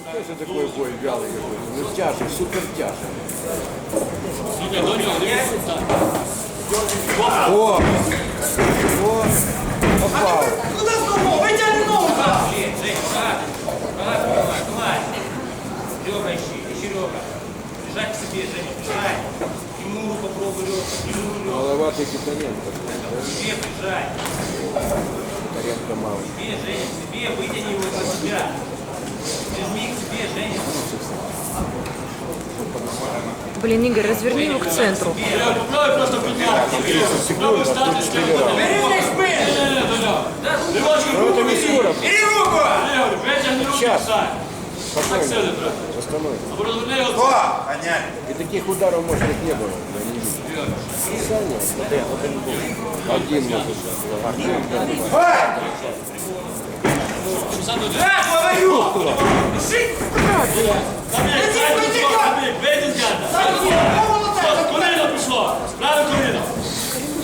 Что это такой бой вялый какой-то? Ну тяжий, супер тяжий. О! О! Попал! Куди знову? Витягни ногу! Жень, Жень. Аккуратно, давай, давай. Ребра ищи, ребра. Прижать к себе, Женя, прижать. Тимуру попробуй ребра, Тимуру ребра. Маловатый Китаненко. К себе прижать. Китаненко мало. Себе, Женя, себе, вытяни его на себя. Прижми к себе, Женя. Блин, Игорь, разверни его к центру. Я попробуй просто подняться. Попробуй встати, скинути. Вирівняй спину! Лівочку Ну это не скоро. І руку! Ігор, витягни руки, Щас. встань. Так Спокойно. сили треба. Останови. Або розверни його. О, понятно. И таких ударов мощных не было. Я не видел. Саня, вот один был. Один Коліно пішло. Праве коліно.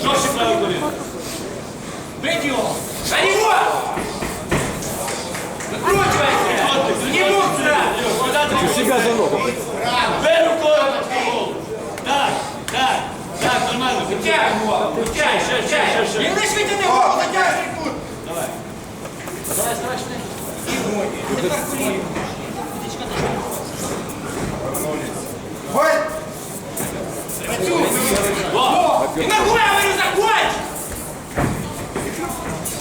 Жорстче праве коліно. Бить його! На него! Накручивайся! Не мусора! Себя за ногу. Бей рукою на голову. Так, так, так, нормально. Витягай його! Витягай! Ще, ще, ще, ще. Він лиш витягни голову, затягни тут! Давай, давай, швидше. Ой! І ногою, говорю, законч!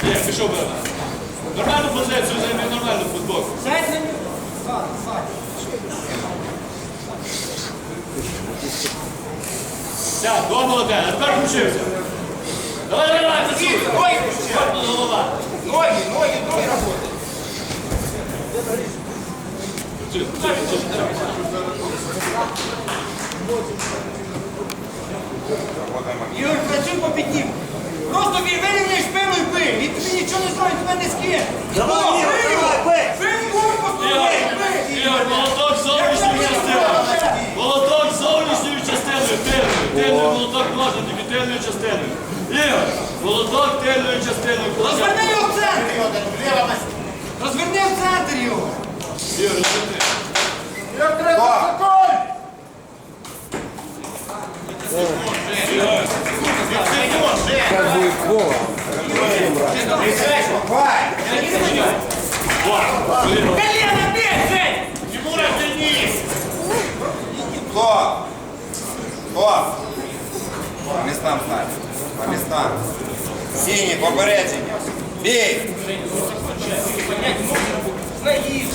Є, пішов би. Нормальну позицію займи, нормальну футбол. Сядь на нього! Сядь, до молоде, а тепер включився. Давай, давай, давай, працюй. Ой, працюй, працюй. По піднімку. Просто він вирівняй спину і бий. Він тобі нічого не зробить, тебе не скине. Давай, О, його. давай, бий. Бий в корпус, Ігор, молоток зовнішньою частиною. Молоток зовнішньою частиною, тильною. Тильною молоток можна, тільки тильною частиною. Ігор, молоток тильною частиною. Розверни його в центр. Розверни в центр його. Ігор, розверни. Сейчас будет Вова. Колено Жень. Тимура, тянись! Стоп! Стоп! По местам стань. По местам. Синий, попередження. Бей! Ноги.